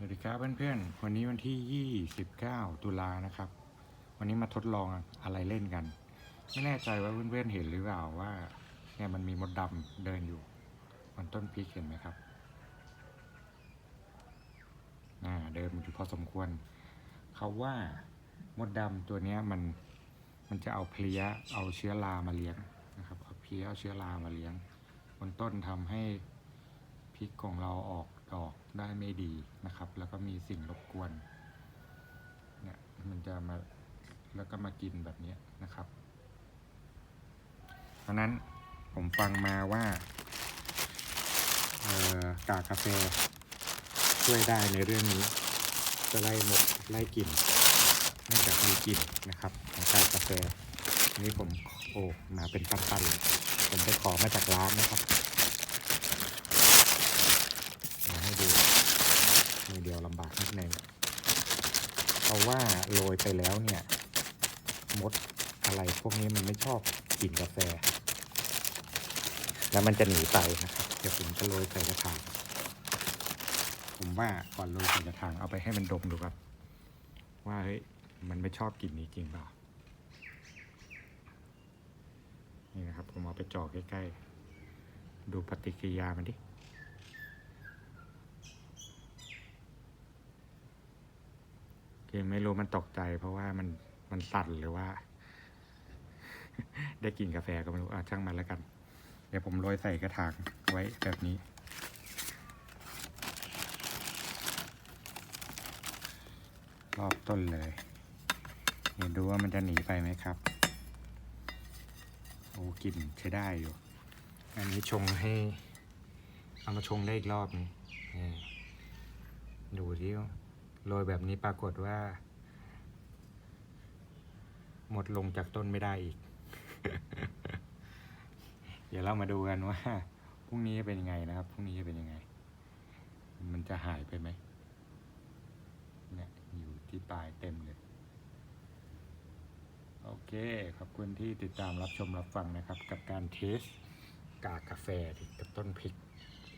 สวัสดีครับเพื่อนๆ วันนี้วันที่ 29 ตุลานะครับ วันนี้มาทดลองอะไรเล่นกัน ไม่แน่ใจว่าเพื่อนๆเห็นหรือเปล่าว่าเนี่ยมันมีมดดำเดินอยู่บนต้นพริกเห็นไหมครับอ่าเดินอยู่พอสมควร เขาว่ามดดำตัวเนี้ยมันมันจะเอาเพลี้ยเอาเชื้อรามาเลี้ยงนะครับเอาเพลี้ยเอาเชื้อรามาเลี้ยง บนต้นทำให้พริกของเราออก ดอกได้ไม่ดีนะครับ แล้วก็มีสิ่งรบกวน เนี่ยมันจะมาแล้วก็มากินแบบนี้นะครับ เพราะนั้นผมฟังมาว่าออกากาแฟช่วยได้ในเรื่องนี้ จะไล่มดไล่กลิ่นนื่องจากมีกลิ่นนะครับของกากาแฟนี้ผมโอ้มาเป็นปันๆผมไปขอมาจากร้านนะครับมาให้ดูมือเดียวลำบากนิดนึง เพราะว่าโรยไปแล้วเนี่ยมดอะไรพวกนี้มันไม่ชอบกลิ่นกาแฟ แล้วมันจะหนีไปนะครับ เดี๋ยวผมจะโรยใส่กระถาง ผมว่าก่อนโรยใส่กระถางเอาไปให้มันดมดูครับ ว่าเฮ้ยมันไม่ชอบกลิ่นนี้จริงเปล่า นี่นะครับ ผมเอาไปจ่อใกล้ๆ ดูปฏิกิริยามันดิ คือไม่รู้มันตกใจ เพราะว่ามันมันสั่นหรือว่า ได้กลินกาแฟก็ไม่รู้อะช่างมันแล้วกัน เดี๋ยวผมโรยใส่กระถางไว้แบบนี้รอบต้นเลยเดี๋ยวดูว่ามันจะหนีไปไหมครับ โอ้กลิ่นใช้ได้อยู่ อันนี้ชงให้ เอามาชงได้อีกรอบนี้ดูที่ โรยแบบนี้ปรากฏว่า หมดลงจากต้นไม่ได้อีก เดี๋ยวเรามาดูกันว่าพรุ่งนี้จะเป็นยังไงนะครับพรุ่งนี้จะเป็นยังไง มันจะหายไปไหมเนี่ยอยู่ที่ปลายเต็มเลย โอเค ขอบคุณที่ติดตามรับชมรับฟังนะครับ กับการเทสกากกาแฟกับต้นพริก